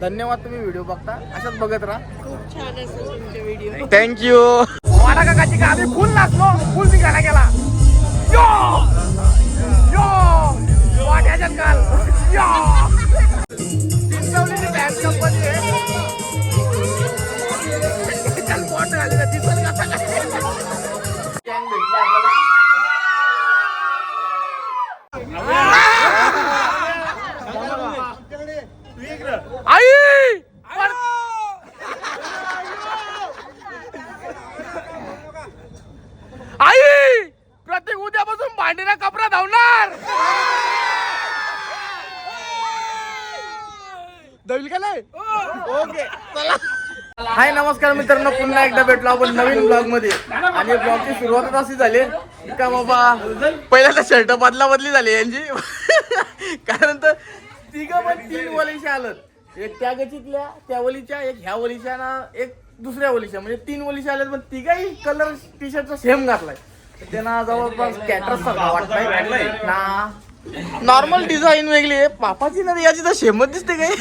धन्यवाद तुम्ही व्हिडिओ बघता. अशाच बघत राहा. खूप छान असतात तुमचे व्हिडिओ थँक्यू वाडा काकाची का आम्ही फुल नाचलो. फुल निघायला गेला. यो! यो! वाट्याच्यात काल. यो! आई! आई! प्रत्येक उद्यापासून भांडीना कपडा धावणार. धुईल का नाही? ओके. चला. हाय नमस्कार मित्रांनो. पुन्हा एकदा भेटलो आपण नवीन ब्लॉगमध्ये आणि ब्लॉगची सुरुवातच अशी झाली. का बाबा? पहिल्यांदा शर्ट बदला बदली झाली यांची कारण तर तिघ पण तीन वलीच्या आलं एक त्या गचीतल्या त्या वलीच्या एक ह्या वलीच्या ना एक दुसऱ्या वलीच्या म्हणजे तीन वलीच्या आल्यात पण तिघाही कलर टी शर्टचा सेम घातलाय त्यांना जवळपास कॅटरस सारखा वाटलाय ना. नॉर्मल डिझाईन वेगळी आहे. पापाची ना याची तर सेमच दिसते काय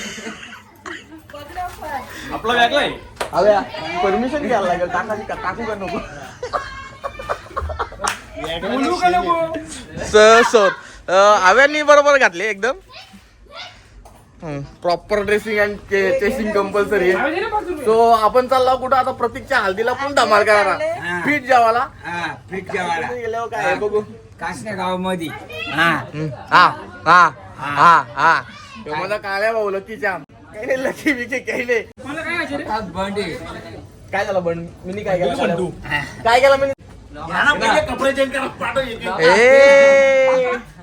आपला वेगळाय. अरे परमिशन घ्यायला लागेल. टाकाची का? टाकू का नको? Sir sir. आव्यांनी बरोबर घातले एकदम. Proper dressing and chasing compulsory so आपण चाललो कुठं? आता प्रतीकच्या हल्दीला पण धमाल करायला फिट जावाला हा पीठ जेवायला. गेल्यावर काय? आहे बघू. कासने गावमध्ये हा. हा. हा. हा. हा. तो माझा काळ्या भाऊ लकीच्या. काही नाही लकी बिकी काही नाही काय झालं बंड? मी काय केलं? काय केलं मी कपडे चेंज करा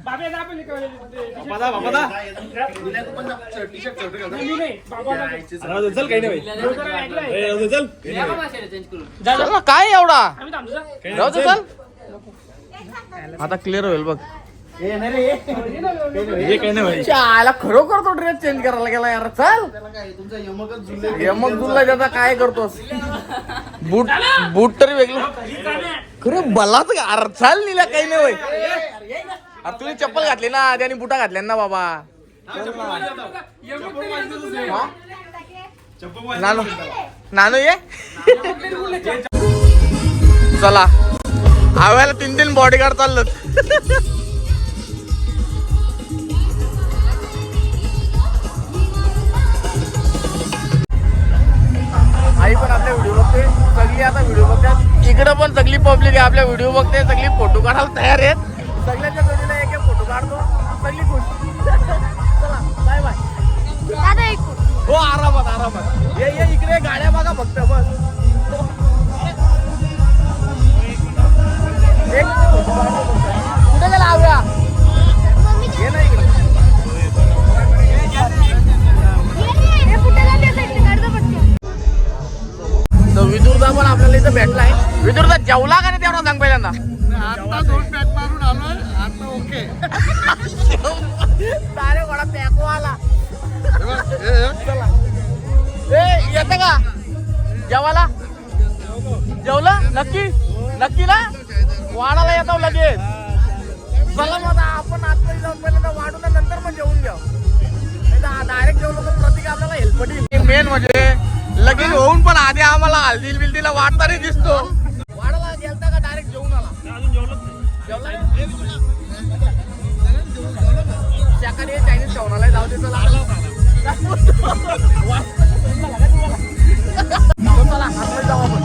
पाठव ए चल काही नाही चल चल ना काय एवढा राहू दे चल आता क्लिअर होईल बघ हे काही नाही भाई आला खरोखर तो ड्रेस चेंज करायला गेला यार चल यमक जुलला त्याचा काय करतोस बूट बूट तरी वेगळं खरं बलाच का अरे चल निला काही नाही होय अरे तुम्ही चप्पल घातली ना त्याने बुटा घातल्या ना बाबा. नानू. नानू ये? चला. आव्याला तीन तीन बॉडीगार्ड चाललं आई पण आपल्या व्हिडिओ बघते. सगळी आता व्हिडिओ बघतात. इकडं पण सगळी पब्लिक आहे. आपल्या व्हिडिओ बघते. सगळी फोटो काढायला तयार आहेत. सगळ्यांच्या बाय हो आरामात आरामात. ये ये इकडे गाड्या बघा फक्त बस. एक कुठे गेला आव्या ये ना इकडे. तर विदुरदा पण आपल्याला इथं भेटलाय विदुरदा जेवला का नाही तेवढा सांग पहिल्यांदा? आता दोन पॅक मारून आलोय आता ओके सारे घोडा पॅको आला येते का? जेवाला जेवला? नक्की? नक्की ना वाडाला येतो लगेच. चला मग आपण आतमध्ये जाऊन पहिल्यांदा वाढून आणि नंतर मग जेवून घ्या डायरेक्ट जेवलो तर प्रतीक आपल्याला हेल्प पडेल मेन म्हणजे लगीन होऊन पण आधी आम्हाला हल्दील बिल्दीला वाटताना दिसतो वाडाला गेलता का डायरेक्ट जेवून आला? जेवला? शाकाहारी चायनीज जेवणाला जाऊ दे चला. चला आतमध्ये जाऊ आपण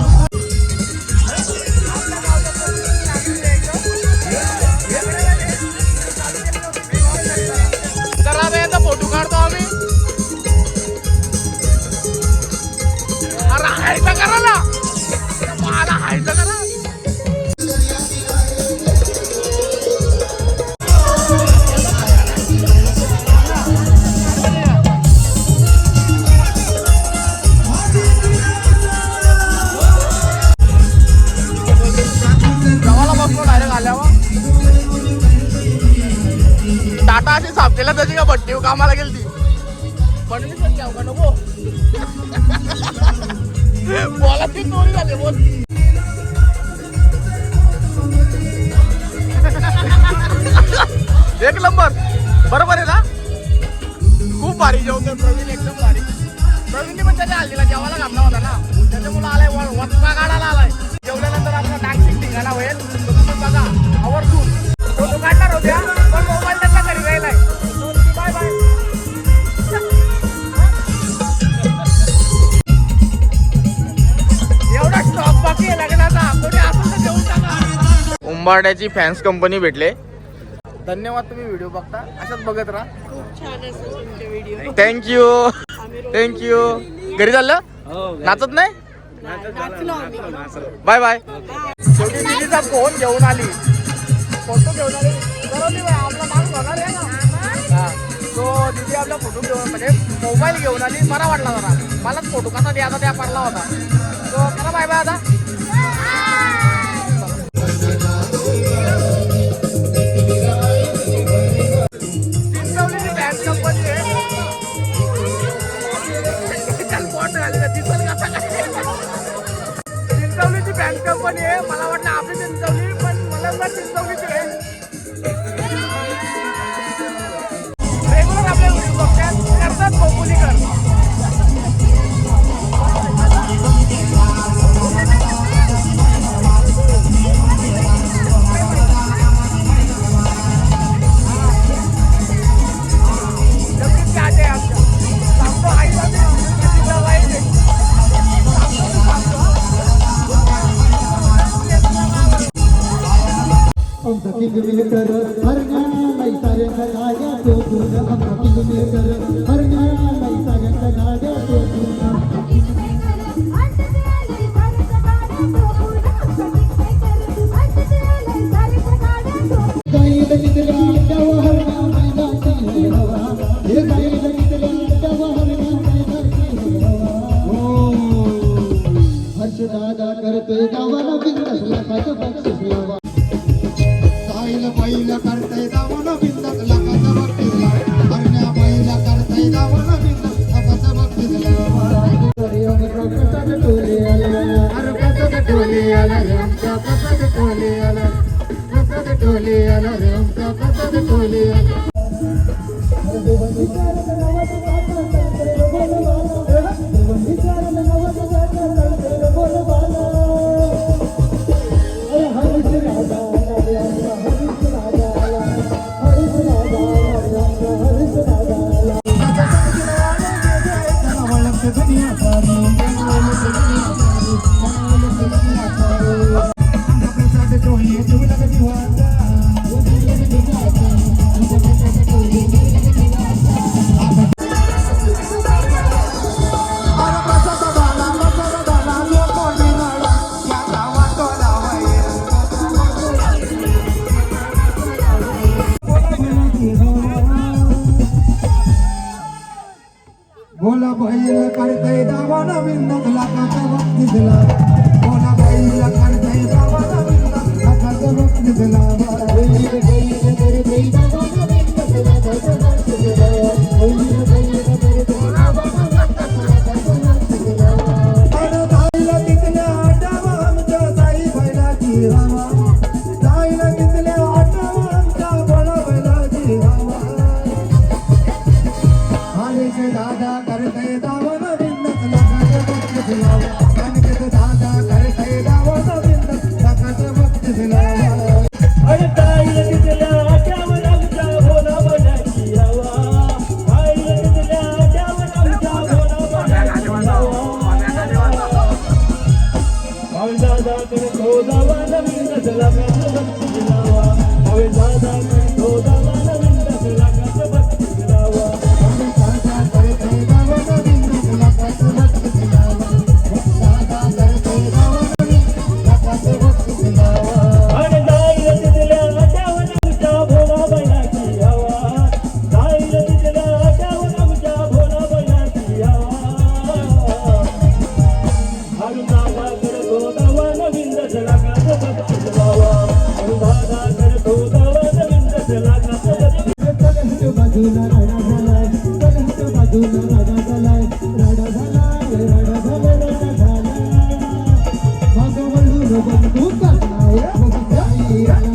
करा फोटो काढतो आम्ही. अरे हायचा करा ना मला हायचा करा कामाला गेली ती ती चोरी बोल. एक नंबर. बरोबर आहे ना? खूप भारी जेवतो प्रवीण एकदम भारी. प्रवीणने पण त्याच्या हल्लीला जेवायला घातला होता ना. त्याच्यामुळे आलाय वचपा गाडाला आलाय. जेवल्यानंतर आपला टॅक्सी ठिकाणा होईल. बघा. लंबाड्याची फॅन्स कंपनी भेटले. धन्यवाद तुम्ही व्हिडिओ बघता. असंच बघत राहा. थँक्यू थँक्यू घरी चाललं? नाचत नाही? बाय बाय शेवटी दिदीचा फोन घेऊन आली. फोटो घेऊन आली. आपला माल तो दिदी आपला फोटो घेऊन म्हणजे मोबाईल घेऊन आली. मला वाटला जरा. मलाच फोटो कसा द्यायचा त्या पडला होता. तो करा बाय बाय आता. Thank you. ಬಿಳಿತರು ಹರ್ಗ Julia, la de un plato de Julia. Bhola भैया करते दावाना मिन्नत लाका का वक्त दिला भोला भैया करते दावाना मिन्नत लाका का वक्त दिला Yeah.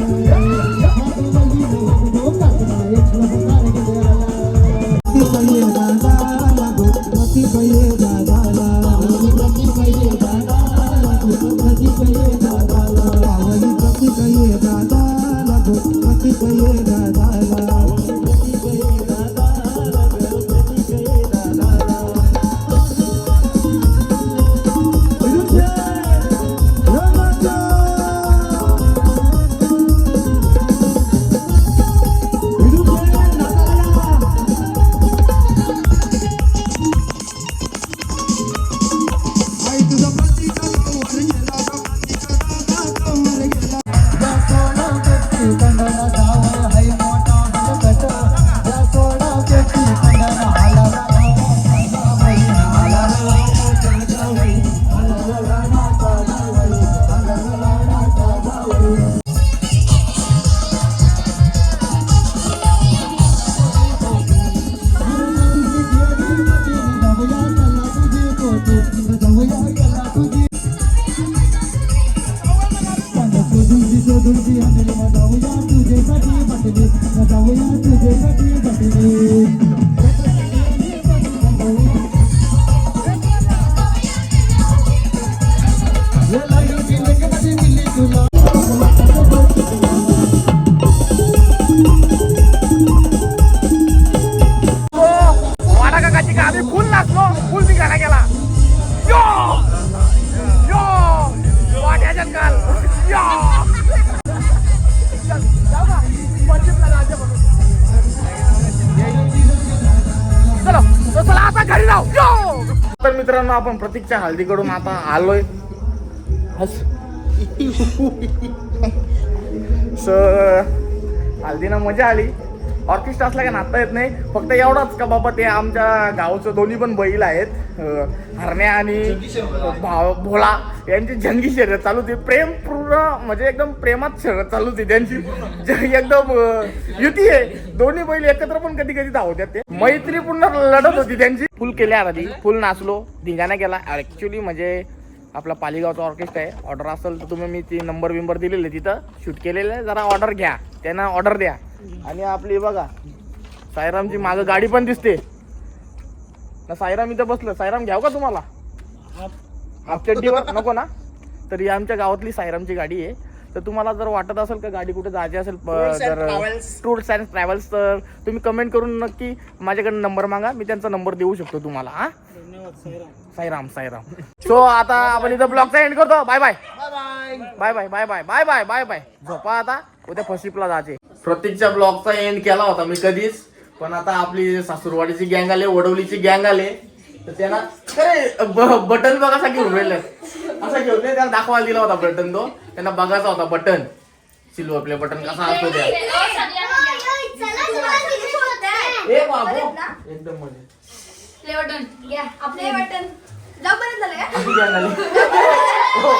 I'm going to get a little bit of a मित्रांनो आपण प्रतीकच्या हळदीकडून आता आलोय. हस. सर हळदीनं मजा आली. ऑर्केस्ट्रा असला का नाता येत नाही. फक्त एवढाच का बाबा ते आमच्या गावचं दोन्ही पण बैल आहेत. हरण्या आणि भाव भोळा यांची जंगी शर्यत चालू होती. प्रेम पूर्ण म्हणजे एकदम प्रेमात शर्यत चालू होती त्यांची. ज- एकदम युती आहे. दोन्ही बैल एकत्र पण कधी कधी धावतात ते. मैत्री पूर्ण लढत होती त्यांची. फुल केल्या आधी फुल नाचलो धिंगाणा केला. ऍक्च्युली म्हणजे आपला पालिगावचा ऑर्केस्ट्रा आहे. ऑर्डर असेल तर तुम्ही मी ती नंबर बिंबर दिलेले तिथं. शूट केलेलं आहे. जरा ऑर्डर घ्या. त्यांना ऑर्डर द्या. आणि आपली बघा सायरामची मागं गाडी पण दिसते. ना सायराम इथं बसलं सायराम घ्याव का तुम्हाला? चड्डीवर नको ना? तर ही आमच्या गावातली सायरामची गाडी आहे. तर तुम्हाला जर वाटत असेल का गाडी कुठे जायची असेल तर टूर्स अँड ट्रॅव्हल्स तर तुम्ही कमेंट करून नक्की माझ्याकडे नंबर मागा. मी त्यांचा नंबर देऊ शकतो तुम्हाला हा? साईराम साईराम सो आता आपण इथं ब्लॉगचा एंड करतो. Bye bye bye bye bye bye bye bye bye bye झोपा आता. उद्या फशिपला जायचे. प्रत्येकच्या ब्लॉगचा एंड केला होता मी कधीच. पण आता आपली सासूरवाडीची गँग आले वडवलीची गँग आले. तर त्यांना अरे बटन बघा असा घेऊन राहिले. असा घेऊन त्याला दाखवायला दिला होता बटन तो. त्यांना बघायचा होता बटन. सिल्वर प्ले बटन कसा असतो त्या. ए बाबू. एकदम मजे आपले बटन. जाऊ पर्यंत झालं का? आली. हो.